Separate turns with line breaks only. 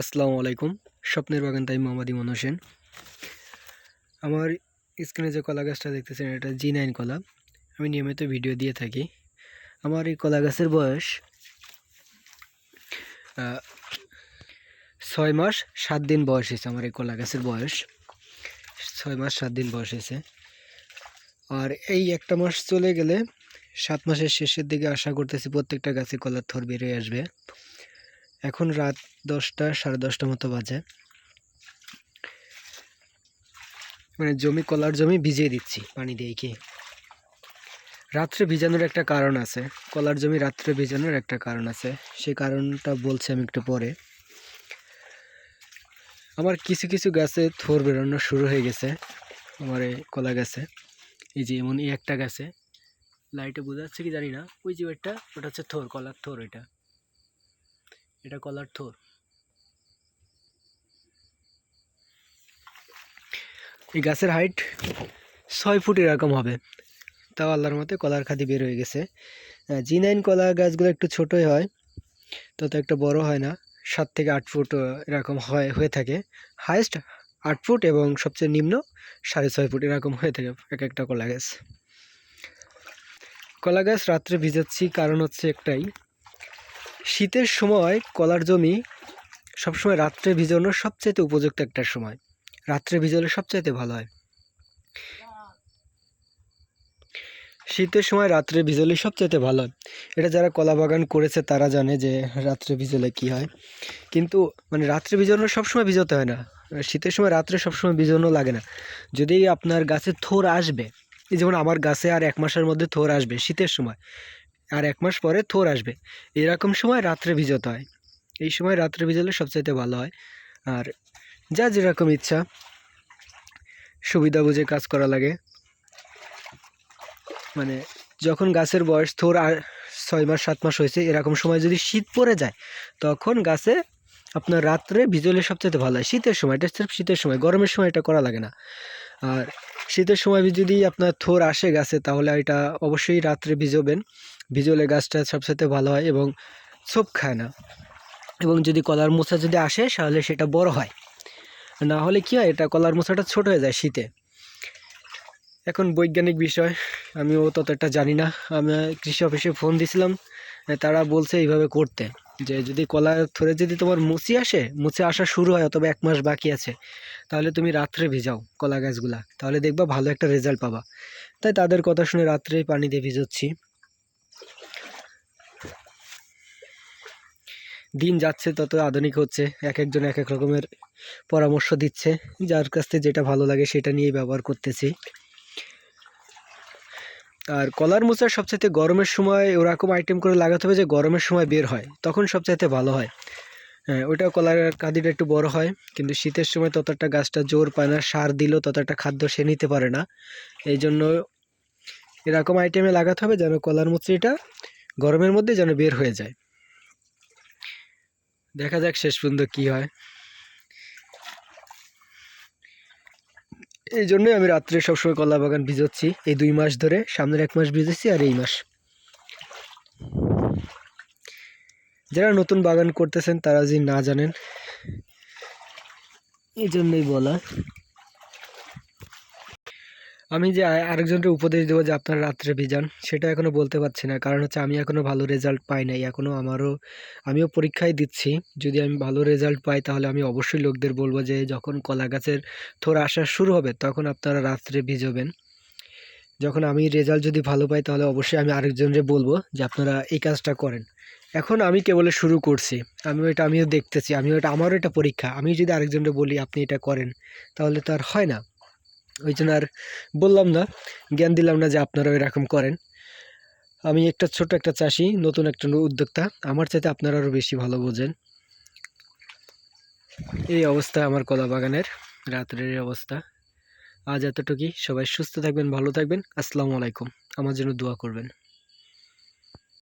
আসসালামু আলাইকুম। স্বপ্নের বাগান তাই মোহাম্মদ ইমন হোসেন। আমার স্ক্রিনে যে কলা গাছটা দেখতেছেন, এটা জি নাইন কলা। আমি নিয়মিত ভিডিও দিয়ে থাকি। আমার এই কলা গাছের বয়স ছয় মাস সাত দিন বয়স হয়েছে আমার এই কলা গাছের বয়স। ছয় মাস সাত দিন বয়স হয়েছে। আর এই একটা মাস চলে গেলে সাত মাসের শেষের দিকে আশা করতেছি প্রত্যেকটা গাছে কলার থর বেরিয়ে আসবে। এখন রাত দশটা, সাড়ে দশটা মতো বাজে। মানে জমি, কলার জমি ভিজিয়ে দিচ্ছি, পানি দিয়ে কি? রাত্রে ভিজানোর একটা কারণ আছে। কলার জমি রাত্রে ভিজানোর একটা কারণ আছে। সেই কারণটা বলছি আমি একটু পরে। আমার কিছু কিছু গাছে থোর বেরোনো শুরু হয়ে গেছে। আমার এই কলা গাছে। এই যে এমন এই একটা গাছে। লাইটে বোঝা যাচ্ছে কি জানি না। ওই যে ওইটা, ওটা হচ্ছে থোর, কলার থোর ওইটা। এটা কলার থোর। এই গাছের হাইট ছয় ফুট এরকম হবে। তাও আল্লাহর মতে কলার খাদি বের হয়ে গেছে। জি নাইন কলা গাছগুলো একটু ছোটোই হয়, তত একটা বড় হয় না। সাত থেকে আট ফুট এরকম হয়, হয়ে থাকে। হাইস্ট আট ফুট এবং সবচেয়ে নিম্ন সাড়ে ছয় ফুট এরকম হয়ে থাকে এক একটা কলা গাছ। কলা গাছ রাত্রে ভিজাচ্ছি, কারণ হচ্ছে একটাই শীতের সময় কলার জমি সবসময় রাত্রে ভিজানোর সবচাইতে উপযুক্ত একটা সময়। রাত্রে ভিজালে সবচাইতে ভালো হয়। শীতের সময় রাত্রে ভিজালে সবচাইতে ভালো হয়। এটা যারা কলা বাগান করেছে তারা জানে যে রাত্রে ভিজালে কি হয়। কিন্তু মানে রাত্রে ভিজানো সবসময় ভিজাতে হয় না। শীতের সময় রাত্রে সবসময় ভিজানো লাগে না। যদি আপনার গাছে থোর আসবে যেমন আমার গাছে আর এক মাসের মধ্যে থোর আসবে শীতের সময় আর এক মাস পরে থোর আসবে। এরকম সময় রাত্রে ভিজাতে হয়। এই সময় রাত্রে ভিজালে সবচাইতে ভালো হয়। আর যা যেরকম ইচ্ছা, সুবিধা বুঝে কাজ করা লাগে। মানে যখন গাছের বয়স থোর আর ছয় মাস, সাত মাস হয়েছে, এরকম সময় যদি শীত পড়ে যায়, তখন গাছে আপনার রাত্রে ভিজলে সবচেয়ে ভালো হয়। শীতের সময়, এটা সির্ফ শীতের সময়, গরমের সময় এটা করা লাগে না। আর শীতের সময় যদি আপনার থোর আসে গাছে, তাহলে এটা অবশ্যই রাত্রে ভিজোবেন। ভিজলে গাছটা সবসাথে ভালো হয় এবং ছোপ খায় না। এবং যদি কলার মোচা যদি আসে, তাহলে সেটা বড় হয়। না হলে কি হয়, এটা কলার মোচাটা ছোট হয়ে যায় শীতে। এখন বৈজ্ঞানিক বিষয়, আমিও ততটা জানি না। আমি কৃষি অফিসে ফোন দিছিলাম, তারা বলছে এইভাবে করতে। যে যদি কলা থরে যদি তোমার মুচি আসে মুচি আসা শুরু হয়, অথবা এক মাস বাকি আছে, তাহলে তুমি রাত্রে ভিজাও কলা গাছগুলা। তাহলে দেখবা ভালো একটা রেজাল্ট পাবা। তাই তাদের কথা শুনে রাত্রে পানি দিয়ে ভিজোচ্ছি। দিন যাচ্ছে, তত আধুনিক হচ্ছে। এক একজন এক এক রকমের পরামর্শ দিচ্ছে। যার কাছ থেকে যেটা ভালো লাগে সেটা নিয়েই ব্যবহার করতেছি। আর কলার মোচার সবচাইতে গরমের সময় ওরকম আইটেম করে লাগাতে হবে যে গরমের সময় বের হয়, তখন সবচাইতে ভালো হয়। হ্যাঁ ওইটা কলার কাঁদিটা একটু বড় হয়, কিন্তু শীতের সময় ততটা গাছটা জোর পায় না, সার দিলেও ততটা খাদ্য সে নিতে পারে না। এই জন্য এরকম আইটেমে লাগাতে হবে যেন কলার মুচড়িটা গরমের মধ্যে যেন বের হয়ে যায়। দেখা যাক শেষ পর্যন্ত কী হয়। এই জন্যই আমি রাত্রে সবসময় কলা বাগান ভিজোচ্ছি। এই দুই মাস ধরে, সামনের এক মাস ভিজেছি আর এই মাস। যারা নতুন বাগান করতেছেন তারা যদি না জানেন, এই জন্যই বলা। আমি যে আরেকজনকে উপদেশ দেবো যে আপনারা রাত্রে ভিজান, সেটা এখনও বলতে পারছি না। কারণ হচ্ছে আমি এখনও ভালো রেজাল্ট পাই নাই। এখনও আমারও, আমিও পরীক্ষায় দিচ্ছি। যদি আমি ভালো রেজাল্ট পাই, তাহলে আমি অবশ্যই লোকদের বলব যে যখন কলা গাছের থোড় আসা শুরু হবে, তখন আপনারা রাত্রে ভিজোবেন। যখন আমি রেজাল্ট যদি ভালো পাই, তাহলে অবশ্যই আমি আরেকজনকে বলব যে আপনারা এই কাজটা করেন। এখন আমি কেবল শুরু করছি। আমি এটা, আমিও দেখতেছি। আমিও এটা, আমারও এটা পরীক্ষা। আমি যদি আরেকজনকে বলি, আপনি এটা করেন তাহলে তো আর হয় না। ওই জন্য আর বললাম না, জ্ঞান দিলাম না যে আপনারাও এরকম করেন। আমি একটা ছোট একটা চাষি, নতুন একটা উদ্যোক্তা। আমার চাইতে আপনারা আরও বেশি ভালো বোঝেন। এই অবস্থা আমার কলা বাগানের রাত্রের এই অবস্থা। আজ এতটুকুই। সবাই সুস্থ থাকবেন, ভালো থাকবেন। আসসালামু আলাইকুম। আমার জন্য দোয়া করবেন।